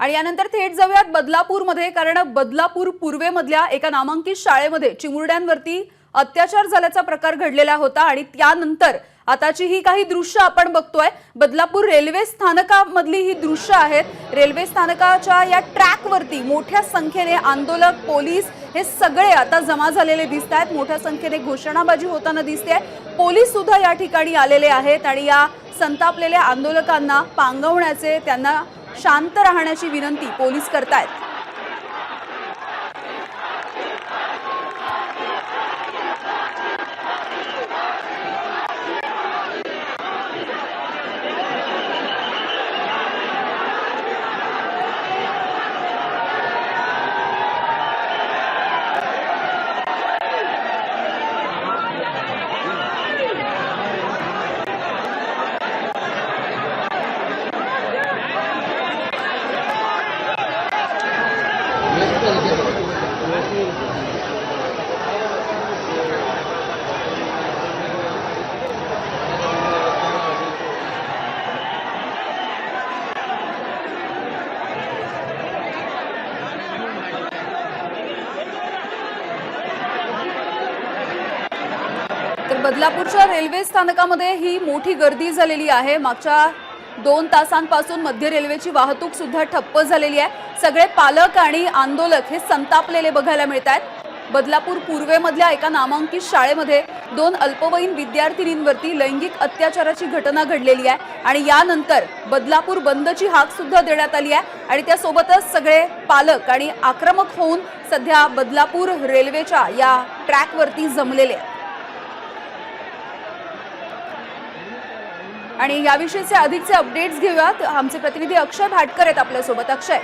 आणि यानंतर थेट जाऊयात बदलापूरमध्ये कारण बदलापूर पूर्वेमधल्या एका नामांकित शाळेमध्ये चिमुरड्यांवरती अत्याचार झाल्याचा प्रकार घडलेला होता आणि त्यानंतर आताची ही काही दृश्य आपण बघतोय. बदलापूर रेल्वे स्थानकामधली ही दृश्य आहेत रेल्वे स्थानकाच्या या ट्रॅकवरती मोठ्या संख्येने आंदोलक पोलीस हे सगळे आता जमा झालेले दिसत आहेत. मोठ्या संख्येने घोषणाबाजी होताना दिसते पोलीस सुद्धा या ठिकाणी आलेले आहेत आणि या संतापलेल्या आंदोलकांना पांगवण्याचे त्यांना शांत राहण्याची विनंती पोलीस करतायत. तर बदलापूरच्या रेल्वे स्थानकामध्ये ही मोठी गर्दी झालेली आहे. मागच्या दोन तासांपासून मध्य रेल्वेची वाहतूक सुद्धा ठप्प झालेली आहे. सगळे पालक आणि आंदोलक हे संतापलेले बघायला मिळत आहेत बदलापूर पूर्वेमधल्या एका नामांकित शाळेमध्ये दोन अल्पवयीन विद्यार्थिनींवरती लैंगिक अत्याचाराची घटना घडलेली आहे आणि यानंतर बदलापूर बंदची हाक सुद्धा देण्यात आली आहे. आणि त्यासोबतच सगळे पालक आणि आक्रमक होऊन सध्या बदलापूर रेल्वेच्या या ट्रॅकवरती जमलेले आहेत. आणि याविषयीचे अधिकचे अपडेट्स घेऊयात. आमचे प्रतिनिधी अक्षय भाटकर आहेत आपल्यासोबत. अक्षय.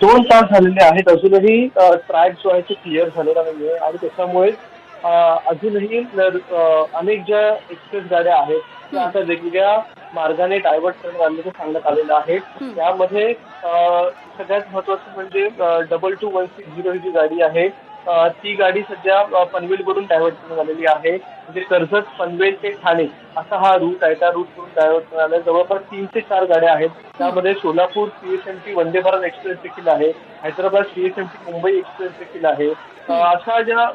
दोन तास झालेले आहेत. अजूनही ट्रॅक जो आहे तो क्लिअर झालेला नाहीये. आणि त्याच्यामुळे अजूनही अनेक ज्या एक्सप्रेस गाड्या आहेत त्या आता वेगवेगळ्या मार्गाने डायव्हर्ट करण्यात आल्याचं सांगण्यात आलेलं आहे त्यामध्ये सगळ्यात महत्वाचं म्हणजे double two one six zero ही जी गाडी आहे ती गाडी सध्या पनवेलवरून डायव्हर्ट झालेली आलेली आहे. म्हणजे कर्जत पनवेल ते ठाणे असा हा रूट आहे. त्या रूटवरून डायव्हर्ट झाला आला जवळपास तीन ते चार गाड्या आहेत. त्यामध्ये सोलापूर सीएसएमटी वंदे भारत एक्सप्रेस देखील आहे. हैदराबाद सीएसएमटी मुंबई एक्सप्रेस देखील आहे. अशा ज्या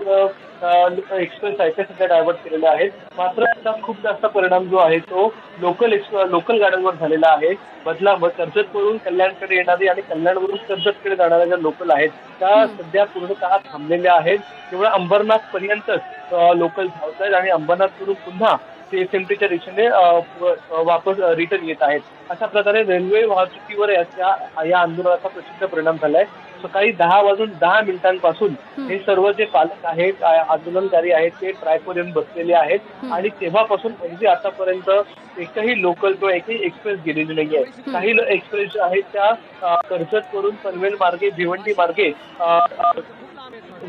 एक्सप्रेस आहेत त्या सध्या डायव्हर्ट केलेल्या आहेत. मात्र त्याचा खूप जास्त परिणाम जो आहे तो लोकल लोकल गाड्यांवर झालेला आहे. बदला कर्जतवरून कल्याणकडे येणारी आणि कल्याणवरून कर्जतकडे जाणाऱ्या ज्या लोकल आहेत त्या सध्या पूर्णतः थांबलेल्या आहेत. केवळ अंबरनाथ पर्यंतच लोकल धावत आहेत आणि अंबरनाथवरून पुन्हा सीएसएमटीच्या दिशेने वापस रिटर्न येत आहेत. अशा प्रकारे रेल्वे वाहतुकीवर या आंदोलनाचा प्रचंड परिणाम झालाय. सकाळी दहा वाजून दहा मिनिटांपासून हे. सर्व जे पालक आहेत आंदोलनकारी आहेत ते ट्रॅकवर येऊन बसलेले आहेत. आणि तेव्हापासून अगदी आतापर्यंत एकही लोकल किंवा एकही एक्सप्रेस गेलेली नाही आहे काही एक्सप्रेस ज्या आहेत त्या अ, कर्जतवरून पनवेल मार्गे भिवंडी मार्गे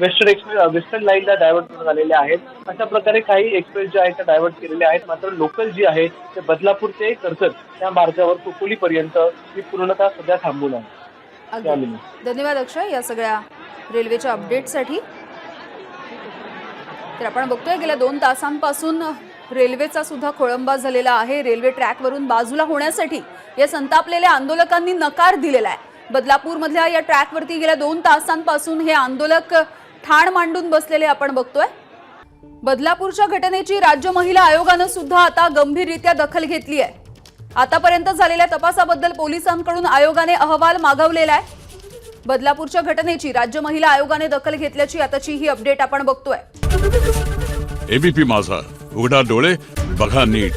वेस्टर्न एक्सप्रेस वेस्टर्न लाईनला डायव्हर्ट करण्यात आलेल्या आहेत. अशा प्रकारे काही एक्सप्रेस ज्या आहेत त्या डायव्हर्ट केलेल्या आहेत. मात्र लोकल जी आहे ते बदलापूर ते कर्जत त्या मार्गावर कुपोलीपर्यंत ही पूर्णतः सध्या थांबून आहे. अगदी. धन्यवाद अक्षय या सगळ्या रेल्वेच्या अपडेटसाठी तर आपण बघतोय गेल्या दोन तासांपासून रेल्वेचा सुद्धा खोळंबा झालेला आहे. रेल्वे ट्रॅकवरून बाजूला होण्यासाठी या संतापलेल्या आंदोलकांनी नकार दिलेला आहे. बदलापूरमधल्या या ट्रॅकवरती गेल्या दोन तासांपासून हे आंदोलक ठाण मांडून बसलेले आपण बघतोय. बदलापूरच्या घटनेची राज्य महिला आयोगानं सुद्धा आता गंभीररित्या दखल घेतली आहे. आतापर्यंत झालेल्या तपासाबद्दल पोलिसांकडून आयोगाने अहवाल मागवलेला आहे. बदलापूरच्या घटनेची राज्य महिला आयोगाने दखल घेतल्याची आताची ही अपडेट आपण बघतोय. एबीपी माझा. उघडा डोळे बघा नीट.